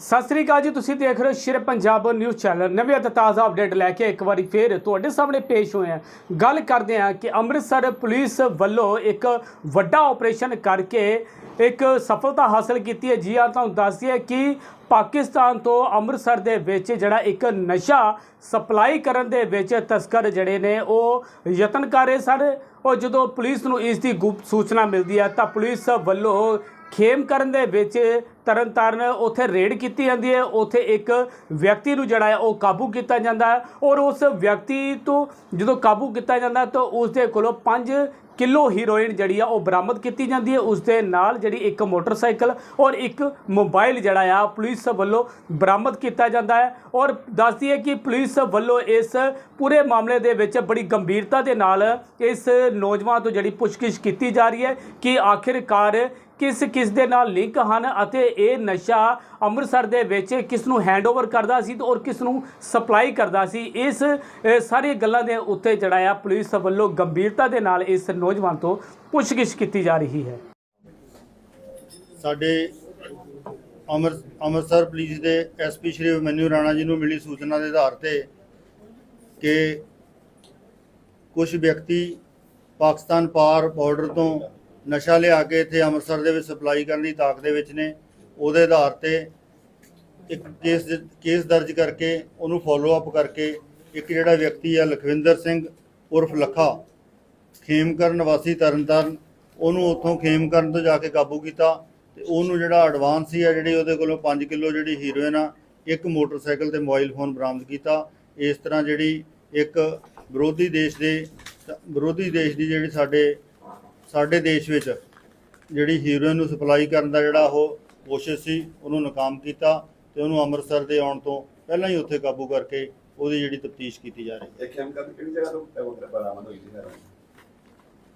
ਸਤਿ ਸ੍ਰੀ ਅਕਾਲ ਜੀ, ਤੁਸੀਂ ਦੇਖ ਰਹੇ ਹੋ ਸ਼ੇਰ ਪੰਜਾਬ ਨਿਊਜ਼ ਚੈਨਲ। ਨਵੀਂ ਅਤੇ ਤਾਜ਼ਾ ਅਪਡੇਟ ਲੈ ਕੇ ਇੱਕ ਵਾਰੀ ਫੇਰ ਤੁਹਾਡੇ ਸਾਹਮਣੇ ਪੇਸ਼ ਹੋਏ ਹਾਂ। ਗੱਲ ਕਰਦੇ ਹਾਂ ਕਿ ਅੰਮ੍ਰਿਤਸਰ ਪੁਲਿਸ ਵੱਲੋਂ ਇੱਕ ਵੱਡਾ ਆਪਰੇਸ਼ਨ ਕਰਕੇ ਇੱਕ ਸਫਲਤਾ ਹਾਸਲ ਕੀਤੀ ਹੈ। ਜੀ ਹਾਂ, ਤੁਹਾਨੂੰ ਦੱਸ ਦਈਏ ਕਿ ਪਾਕਿਸਤਾਨ ਤੋਂ ਅੰਮ੍ਰਿਤਸਰ ਦੇ ਵਿੱਚ ਜਿਹੜਾ ਇੱਕ ਨਸ਼ਾ ਸਪਲਾਈ ਕਰਨ ਦੇ ਵਿੱਚ ਤਸਕਰ ਜਿਹੜੇ ਨੇ, ਉਹ ਯਤਨ ਕਰ ਰਹੇ ਸਨ। ਉਹ ਜਦੋਂ ਪੁਲਿਸ ਨੂੰ ਇਸ ਦੀ ਗੁਪਤ ਸੂਚਨਾ ਮਿਲਦੀ ਹੈ ਤਾਂ ਪੁਲਿਸ ਵੱਲੋਂ ਖੇਮ ਕਰਨ ਦੇ ਵਿੱਚ ਤਰਨਤਾਰਨ ਉੱਥੇ ਰੇਡ ਕੀਤੀ ਜਾਂਦੀ ਹੈ। ਉੱਥੇ ਇੱਕ ਵਿਅਕਤੀ ਨੂੰ ਜਿਹੜਾ ਹੈ, ਉਹ ਕਾਬੂ ਕੀਤਾ ਜਾਂਦਾ ਹੈ ਔਰ ਉਸ ਵਿਅਕਤੀ ਤੋਂ ਜਦੋਂ ਕਾਬੂ ਕੀਤਾ ਜਾਂਦਾ ਤਾਂ ਉਸ ਦੇ ਕੋਲੋਂ 5 ਕਿਲੋ ਹੀਰੋਇਨ ਜਿਹੜੀ ਆ, ਉਹ ਬਰਾਮਦ ਕੀਤੀ ਜਾਂਦੀ ਹੈ। ਉਸ ਦੇ ਨਾਲ ਜਿਹੜੀ ਇੱਕ ਮੋਟਰਸਾਈਕਲ ਔਰ ਇੱਕ ਮੋਬਾਈਲ ਜਿਹੜਾ ਆ, ਪੁਲਿਸ ਵੱਲੋਂ ਬਰਾਮਦ ਕੀਤਾ ਜਾਂਦਾ ਹੈ ਔਰ ਦੱਸਦੀ ਹੈ ਕਿ ਪੁਲਿਸ ਵੱਲੋਂ ਇਸ ਪੂਰੇ ਮਾਮਲੇ ਦੇ ਵਿੱਚ ਬੜੀ ਗੰਭੀਰਤਾ ਦੇ ਨਾਲ ਇਸ ਨੌਜਵਾਨ ਤੋਂ ਜਿਹੜੀ ਪੁੱਛਗਿੱਛ ਕੀਤੀ ਜਾ ਰਹੀ ਹੈ ਕਿ ਆਖਿਰਕਾਰ ਕਿਸ ਕਿਸ ਦੇ ਨਾਲ ਲਿੰਕ ਹਨ ਅਤੇ ਇਹ ਨਸ਼ਾ ਅੰਮ੍ਰਿਤਸਰ ਦੇ ਵਿੱਚ ਕਿਸ ਨੂੰ ਹੈਂਡਓਵਰ ਕਰਦਾ ਸੀ ਤੇ ਔਰ ਕਿਸ ਨੂੰ ਸਪਲਾਈ ਕਰਦਾ ਸੀ ਇਸ ਅ, ਸਾਰੀ ਗੱਲਾਂ ਦੇ ਉੱਤੇ ਜਿਹੜਾ ਆ ਪੁਲਿਸ ਵੱਲੋਂ ਗੰਭੀਰਤਾ ਦੇ ਨਾਲ ਇਸ ਨੌਜਵਾਨ ਤੋਂ ਪੁੱਛਗਿੱਛ ਕੀਤੀ ਜਾ ਰਹੀ ਹੈ। ਸਾਡੇ ਅੰਮ੍ਰਿਤ ਅੰਮ੍ਰਿਤਸਰ ਪੁਲਿਸ ਦੇ ਐਸਪੀ ਸ਼੍ਰੀ ਅਭਿਮਨਿਊ ਰਾਣਾ ਜੀ ਨੂੰ ਮਿਲੀ ਸੂਚਨਾ ਦੇ ਆਧਾਰ ਤੇ ਕਿ ਕੁਝ ਵਿਅਕਤੀ ਪਾਕਿਸਤਾਨ ਪਾਰ ਬਾਰਡਰ ਤੋਂ ਨਸ਼ਾ ਲਿਆ ਕੇ ਇੱਥੇ ਅੰਮ੍ਰਿਤਸਰ ਦੇ ਵਿੱਚ ਸਪਲਾਈ ਕਰਨ ਦੀ ਤਾਕ ਦੇ ਵਿੱਚ ਨੇ। ਉਹਦੇ ਆਧਾਰ ਤੇ ਇੱਕ ਕੇਸ ਕੇਸ ਦਰਜ ਕਰਕੇ ਉਹਨੂੰ ਫੋਲੋ ਅਪ ਕਰਕੇ ਇੱਕ ਜਿਹੜਾ ਵਿਅਕਤੀ ਆ ਲਖਵਿੰਦਰ ਸਿੰਘ ਉਰਫ ਲੱਖਾ ਖੇਮਕਰਨ ਵਾਸੀ ਤਰਨਤਾਰਨ, ਉਹਨੂੰ ਉੱਥੋਂ ਖੇਮਕਰਨ ਤੋਂ ਜਾ ਕੇ ਕਾਬੂ ਕੀਤਾ ਤੇ ਉਹਨੂੰ ਜਿਹੜਾ ਐਡਵਾਂਸ ਸੀ ਆ ਜਿਹੜੀ ਉਹਦੇ ਕੋਲੋਂ 5 ਕਿਲੋ ਜਿਹੜੀ ਹੀਰੋਇਨ ਆ, ਇੱਕ ਮੋਟਰਸਾਈਕਲ ਤੇ ਮੋਬਾਈਲ ਫੋਨ ਬਰਾਮਦ ਕੀਤਾ। ਇਸ ਤਰ੍ਹਾਂ ਜਿਹੜੀ ਇੱਕ ਵਿਰੋਧੀ ਦੇਸ਼ ਦੇ, ਵਿਰੋਧੀ ਦੇਸ਼ ਦੀ ਜਿਹੜੀ ਸਾਡੇ ਸਾਡੇ ਦੇਸ਼ ਵਿੱਚ ਜਿਹੜੀ ਹੀਰੋਇਨ ਨੂੰ ਸਪਲਾਈ ਕਰਨ ਦਾ ਜਿਹੜਾ ਉਹ ਕੋਸ਼ਿਸ਼ ਸੀ ਉਹਨੂੰ ਨਾਕਾਮ ਕੀਤਾ ਤੇ ਉਹਨੂੰ ਅੰਮ੍ਰਿਤਸਰ ਦੇ ਆਉਣ ਤੋਂ ਪਹਿਲਾਂ ਹੀ ਉੱਥੇ ਕਾਬੂ ਕਰਕੇ ਉਹਦੀ ਜਿਹੜੀ ਤਫਤੀਸ਼ ਕੀਤੀ ਜਾ ਰਹੀ ਹੈ। ਇਹ ਖੇਮ ਕਰਨ ਕਿਹੜੀ ਜਗ੍ਹਾ ਤੋਂ ਇਹ ਬਰਾਮਦ ਹੋਈ ਸੀ ਸਰ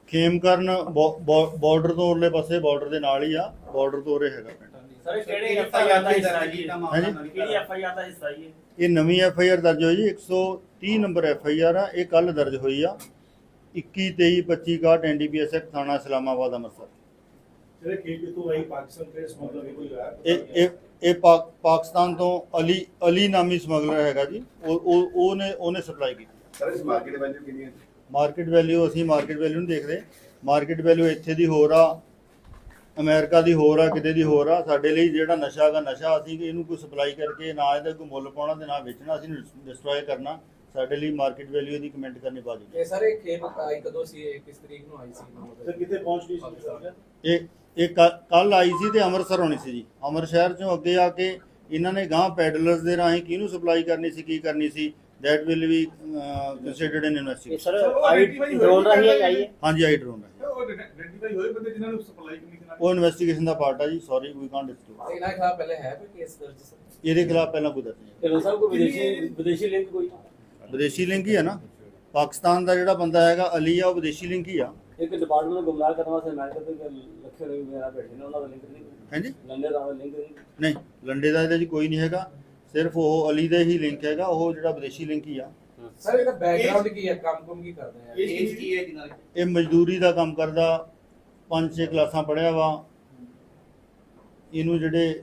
ਖੇਮਕਰਨ ਬਾਰਡਰ ਤੋਂ ਉਰਲੇ ਪਾਸੇ ਬਾਰਡਰ ਦੇ ਨਾਲ ਹੀ ਆ ਬਾਰਡਰ ਤੋਂ ਉਰੇ ਹੈਗਾ ਪਿੰਡ। ਸਰ ਕਿਹੜੇ ਐਫ ਆਈ ਆਰ ਦਾ ਹਿੱਸਾ ਜੀ। ਕਿਹੜੀ ਐਫ ਆਈ ਆਰ ਦਾ ਹਿੱਸਾ ਜੀ? ਇਹ ਨਵੀਂ ਐਫ ਆਈ ਆਰ ਦਰਜ ਹੋਈ ਜੀ 130 ਨੰਬਰ ਐਫ ਆਈ ਆਰ ਆ ਇਹ ਕੱਲ ਦਰਜ ਹੋਈ ਆ। 21 23 25 61 ਐਨਡੀਪੀਐਸ ਐਕਟ ਥਾਣਾ ਇਸਲਾਮਾਬਾਦ ਅੰਮ੍ਰਿਤਸਰ। ਜਿਹੜੇ ਖੇਡ ਤੋਂ ਆਈ ਪਾਕਿਸਤਾਨ ਦੇ ਸਮਗਲਰ ਵੀ ਕੋਈ ਹੋਇਆ ਇਹ ਇਹ ਇਹ ਪਾਕ- ਪਾਕਿਸਤਾਨ ਤੋਂ ਅਲੀ ਅਲੀ ਨਾਮੀ ਸਮਗਲਰ ਹੈਗਾ ਜੀ। ਉਹ ਉਹ ਉਹਨੇ ਉਹਨੇ ਸਪਲਾਈ ਕੀਤੀ। ਸਰ ਇਸ ਮਾਰਕੀਟ ਦੇ ਵੈਲਿਊ ਕਿੰਨੀ ਹੈ? ਮਾਰਕੀਟ ਵੈਲਿਊ ਅਸੀਂ ਮਾਰਕੀਟ ਵੈਲਿਊ ਨਹੀਂ ਦੇਖਦੇ। ਮਾਰਕੀਟ ਵੈਲਿਊ ਇੱਥੇ ਦੀ ਹੋਰ ਆ ਅਮਰੀਕਾ ਦੀ ਹੋਰ ਆ ਕਿਤੇ ਦੀ ਹੋਰ ਆ। ਸਾਡੇ ਲਈ ਜਿਹੜਾ ਨਸ਼ਾ ਹੈਗਾ ਨਸ਼ਾ ਅਸੀਂ ਇਹਨੂੰ ਕੋਈ ਸਪਲਾਈ ਕਰਕੇ ਨਾ ਇਹਦਾ ਕੋਈ ਮੁੱਲ ਪਾਉਣਾ ਤੇ ਨਾ ਵੇਚਣਾ ਅਸੀਂ ਡਿਸਟਰੋਏ ਕਰਨਾ। ਸਾਡੇ ਲਈ ਮਾਰਕੀਟ ਵੈਲਿਊ ਦੀ ਕਮੈਂਟ ਕਰਨੀ ਬਾਜੀ ਇਹ ਸਾਰੇ ਖੇਪ ਆਈ ਕਦੋਂ ਸੀ? ਇਹ ਕਿਸ ਤਰੀਕ ਨੂੰ ਆਈ ਸੀ? ਸਰ ਕਿਤੇ ਪਹੁੰਚ ਗਈ ਸੀ ਇਹ ਇਹ ਕੱਲ ਆਈ ਸੀ ਤੇ ਅੰਮ੍ਰਿਤਸਰ ਹੋਣੀ ਸੀ ਜੀ। ਅੰਮ੍ਰਿਤਸਰ ਚੋਂ ਅੱਗੇ ਆ ਕੇ ਇਹਨਾਂ ਨੇ ਗਾਂ ਪੈਡਲਰਸ ਦੇ ਰਾਹੀਂ ਕਿਹਨੂੰ ਸਪਲਾਈ ਕਰਨੀ ਸੀ ਕੀ ਕਰਨੀ ਸੀ? That will be considered in ਇਹ ਇਨਵੈਸਟੀਗੇਸ਼ਨ ਸਰ ਆਈ ਡਰੋਨ ਰਾਹੀਂ ਆਈ ਹੈ। ਹਾਂਜੀ ਆਈ ਡਰੋਨ ਹੈ ਉਹ ਆਈਡੈਂਟੀਫਾਈ ਹੋਏ ਬੰਦੇ ਜਿਨ੍ਹਾਂ ਨੂੰ ਸਪਲਾਈ ਕਰਨੀ ਸੀ? ਉਹ ਇਨਵੈਸਟੀਗੇਸ਼ਨ ਦਾ ਪਾਰਟ ਆ ਜੀ ਸੌਰੀ ਵੀ ਕਾਂਟ ਡਿਸਕਲੋਜ਼ ਇਹਨਾਂ ਖਿਲਾਫ ਪਹਿਲੇ ਹੈ ਕੋਈ ਕੇਸ ਦਰਜ? ਸਰ ਇਹਦੇ ਖਿਲਾਫ ਪਹਿਲਾਂ ਕੋਈ ਦਰਜ ਨਹੀਂ ਤੇ ਸਰ ਕੋਈ ਵਿਦੇਸ਼ੀ ਵਿਦੇਸ਼ੀ ਲਿੰਕ ਕੋਈ? ਵਿਦੇਸ਼ੀ ਲਿੰਕ ਹੀ ਹੈ ਨਾ। ਪਾਕਿਸਤਾਨ ਦਾ ਜਿਹੜਾ ਬੰਦਾ ਹੈਗਾ ਅਲੀ ਆ ਉਹ ਵਿਦੇਸ਼ੀ ਲਿੰਕ ਹੀ ਆ। ਇੱਕ ਡਿਪਾਰਟਮੈਂਟ ਨੂੰ ਗੁੰਮਰਾਹ ਕਰਨ ਵਾਸਤੇ ਅਮਰੀਕਾ ਤੇ ਲੱਖੇ ਰੁਪਏ ਮੇਰਾ ਬੈਠੇ ਨੇ ਉਹਨਾਂ ਦਾ ਲਿੰਕ ਨਹੀਂ। ਹਾਂਜੀ? ਲੰਡੇ ਦਾ ਲਿੰਕ ਨਹੀਂ। ਨਹੀਂ ਲੰਡੇ ਦਾ ਇਹਦੇ 'ਚ ਕੋਈ ਨਹੀਂ ਹੈਗਾ। ਸਿਰਫ ਉਹ ਅਲੀ ਦਾ ਹੀ ਲਿੰਕ ਹੈਗਾ ਉਹ ਜਿਹੜਾ ਵਿਦੇਸ਼ੀ ਲਿੰਕ ਹੀ ਆ। ਸਰ ਇਹਦਾ ਬੈਕਗ੍ਰਾਉਂਡ ਕੀ ਹੈ ਕੰਮ ਕੁਮ ਕੀ ਕਰਦੇ ਆ? ਏਜ ਕੀ ਹੈ ਕਿਨਾਂ ਇਹ ਮਜ਼ਦੂਰੀ ਦਾ ਕੰਮ ਕਰਦਾ ਪੰਜ ਛੇ ਕਲਾਸਾਂ ਪੜ੍ਹਿਆ ਵਾ। ਇਹਨੂੰ ਜਿਹੜੇ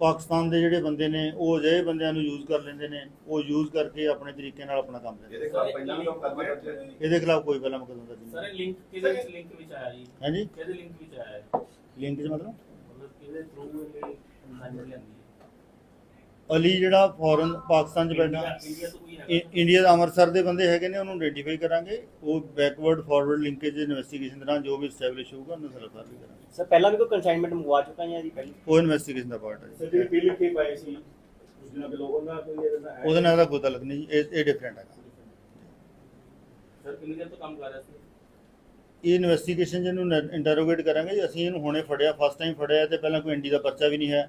ਪਾਕਿਸਤਾਨ ਦੇ ਜਿਹੜੇ ਬੰਦੇ ਨੇ ਉਹ ਅਜਿਹੇ ਬੰਦਿਆਂ ਨੂੰ ਯੂਜ਼ ਕਰ ਲੈਂਦੇ ਨੇ ਉਹ ਯੂਜ਼ ਕਰਕੇ ਆਪਣੇ ਤਰੀਕੇ ਨਾਲ ਆਪਣਾ ਕੰਮ ਕਰਦੇ ਇਹਦੇ ਖਿਲਾਫ ਪਹਿਲਾਂ ਵੀ ਲੋਕ ਕਰਵਾ ਕਰਦੇ ਨੇ? ਇਹਦੇ ਖਿਲਾਫ ਕੋਈ ਪਹਿਲਾਂ ਮੁਕੱਦਮਾ ਦਰਜ ਨਹੀਂ। ਸਰ ਲਿੰਕ ਕਿਹਦੇ ਵਿੱਚ ਲਿੰਕ ਵਿੱਚ ਆਇਆ ਜੀ? ਹਾਂਜੀ। ਕਿਹਦੇ ਲਿੰਕ ਵਿੱਚ ਆਇਆ ਹੈ ਲਿੰਕ 'ਚ ਮਤਲਬ? ਮਤਲਬ ਕਿਹਦੇ ਥਰੂ ਇਹ ਹਾਂਜੀ। ਅਲੀ ਜਿਹੜਾ ਫੋਰਨ ਪਾਕਿਸਤਾਨ 'ਚ ਬੈਠਾ ਇ- ਇੰਡੀਆ ਦਾ ਅੰਮ੍ਰਿਤਸਰ ਦੇ ਬੰਦੇ ਹੈਗੇ ਨੇ ਉਹਨੂੰ ਆਈਡੈਂਟੀਫਾਈ ਕਰਾਂਗੇ। ਉਹ ਬੈਕਵਰਡ ਫਾਰਵਰਡ ਲਿੰਕੇਜ ਇਨਵੈਸਟੀਗੇਸ਼ਨ ਦੌਰਾਨ ਜੋ ਵੀ ਸਟੈਬਲਿਸ਼ ਹੋਊਗਾ ਉਹਨੂੰ ਸਰਕਾਰ ਵੀ ਕਰਾਂਗੇ। ਸਰ ਪਹਿਲਾਂ ਵੀ ਕੋਈ ਕਨਸਾਈਨਮੈਂਟ ਮੰਗਵਾ ਚੁੱਕਾ ਜਾਂ ਜੀ ਪਹਿਲੀ? ਉਹ ਇਨਵੈਸਟੀਗੇਸ਼ਨ ਦਾ ਪਾਰਟ ਹੈ ਸਰ ਜੀ। ਪੀਲ ਕੇ ਪਾਏ ਸੀ ਉਸ ਦਿਨਾਂ ਲੋਕਾਂ ਦਾ ਕੋਈ ਇਹਦਾ ਹੈ। ਉਹਦੇ ਨਾਲ ਦਾ ਕੋਈ ਤਾਲੁਕ ਨਹੀਂ ਜੀ, ਇਹ ਇਹ ਡਿਫਰੈਂਟ ਹੈਗਾ। ਸਰ ਕਿੰਨੀ ਦੇਰ ਤੋਂ ਕੰਮ ਕਰ ਰਿਹਾ ਸੀ? ਇਹ ਇਨਵੈਸਟੀਗੇਸ਼ਨ ਜਿਹਨੂੰ ਇੰਟਰੋਗੇਟ ਕਰਾਂਗੇ ਜੀ ਅਸੀਂ ਇਹਨੂੰ ਹੁਣੇ ਫੜਿਆ ਫਸਟ ਟਾਈਮ ਫੜਿਆ ਤੇ ਪਹਿਲਾਂ ਕੋਈ ਇੰਡੀ ਦਾ ਪਰਚਾ ਵੀ ਨਹੀਂ ਹੈ।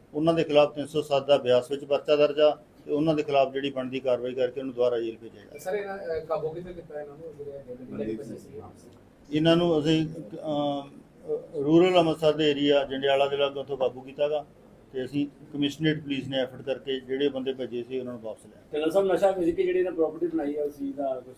ਉਹਨਾਂ ਦੇ ਖਿਲਾਫ 307 ਦਾ ਬਿਆਸ ਵਿੱਚ ਪਰਚਾ ਦਰਜ ਆ ਤੇ ਉਹਨਾਂ ਦੇ ਖਿਲਾਫ ਜਿਹੜੀ ਬਣਦੀ ਕਾਰਵਾਈ ਕਰਕੇ ਉਹਨੂੰ ਦੁਬਾਰਾ ਜੇਲ੍ਹ ਭੇਜਿਆ ਜਾਏ ਸਰ ਇਹਨਾਂ ਕਾਬੂ ਕਿਤੇ ਕੀਤਾ ਇਹਨਾਂ ਨੂੰ? ਇਹਨਾਂ ਨੂੰ ਅਸੀਂ ਰੂਰਲ ਅੰਮ੍ਰਿਤਸਰ ਦੇ ਏਰੀਆ ਜੰਡਿਆਲਾ ਦੇ ਲਾਗੋਂ ਤੋਂ ਕਾਬੂ ਕੀਤਾਗਾ ਤੇ ਅਸੀਂ ਕਮਿਸ਼ਨਰੇਟ ਪੁਲਿਸ ਨੇ ਐਫਰਟ ਕਰਕੇ ਜਿਹੜੇ ਬੰਦੇ ਭੇਜੇ ਸੀ ਉਹਨਾਂ ਨੂੰ ਵਾਪਸ ਲਿਆ। ਟਿਲਰ ਸਾਹਿਬ ਨਸ਼ਾ ਵੇਚ ਕੇ ਜਿਹੜੀ ਇਹਨਾਂ ਪ੍ਰਾਪਰਟੀ ਬਣਾਈ ਹੈ ਉਸ ਚੀਜ਼ ਦਾ ਕੁਝ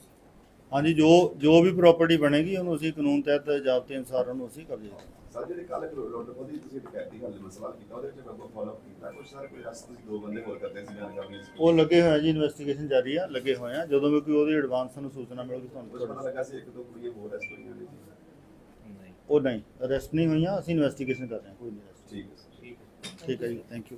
ਹਾਂਜੀ ਜੋ ਜੋ ਵੀ ਪ੍ਰਾਪਰਟੀ ਬਣੇਗੀ ਉਹਨੂੰ ਅਸੀਂ ਕਾਨੂੰਨ ਤਹਿਤ ਜ਼ਾਬਤੇ ਅਨੁਸਾਰ ਉਹਨੂੰ ਅਸੀਂ ਕਬਜ਼ੇ ਕਰਾਂਗੇ ਸਰ ਜਿਹੜੇ ਕੱਲ ਲੁੱਟ ਉਹਦੀ ਤੁਸੀਂ ਡਕੈਤੀ ਗੱਲ ਦਾ ਸਵਾਲ ਕੀਤਾ ਉਹਦੇ ਵਿੱਚ ਮੈਂ ਫਾਲੋ ਕੀਤਾ। ਕੁਝ ਸਰ ਕੋਈ ਰਸ ਤੁਸੀਂ ਦੋ ਬੰਦੇ ਹੋਰ ਕਰਦੇ ਸੀ ਜਾਣਕਾਰੀ ਸੀ ਉਹ ਲੱਗੇ ਹੋਏ ਆ ਜੀ ਇਨਵੈਸਟੀਗੇਸ਼ਨ ਜਾਰੀ ਆ ਲੱਗੇ ਹੋਏ ਆ। ਜਦੋਂ ਵੀ ਕੋਈ ਉਹਦੀ ਐਡਵਾਂਸ ਸਾਨੂੰ ਸੂਚਨਾ ਮਿਲੂਗੀ ਕੁਝ ਪਤਾ ਤੁਹਾਨੂੰ ਲੱਗਾ ਸੀ ਇੱਕ ਦੋ ਕੁੜੀਆਂ ਹੋਰ ਰੈਸਟ ਹੋਈਆਂ ਨੇ ਜੀ? ਉਹ ਨਹੀਂ ਅਰੈਸਟ ਨਹੀਂ ਹੋਈਆਂ ਅਸੀਂ ਇਨਵੈਸਟੀਗੇਸ਼ਨ ਕਰ ਰਹੇ ਹਾਂ ਕੋਈ ਨਹੀਂ। ਠੀਕ ਹੈ ਠੀਕ ਹੈ। ਜੀ ਥੈਂਕ ਯੂ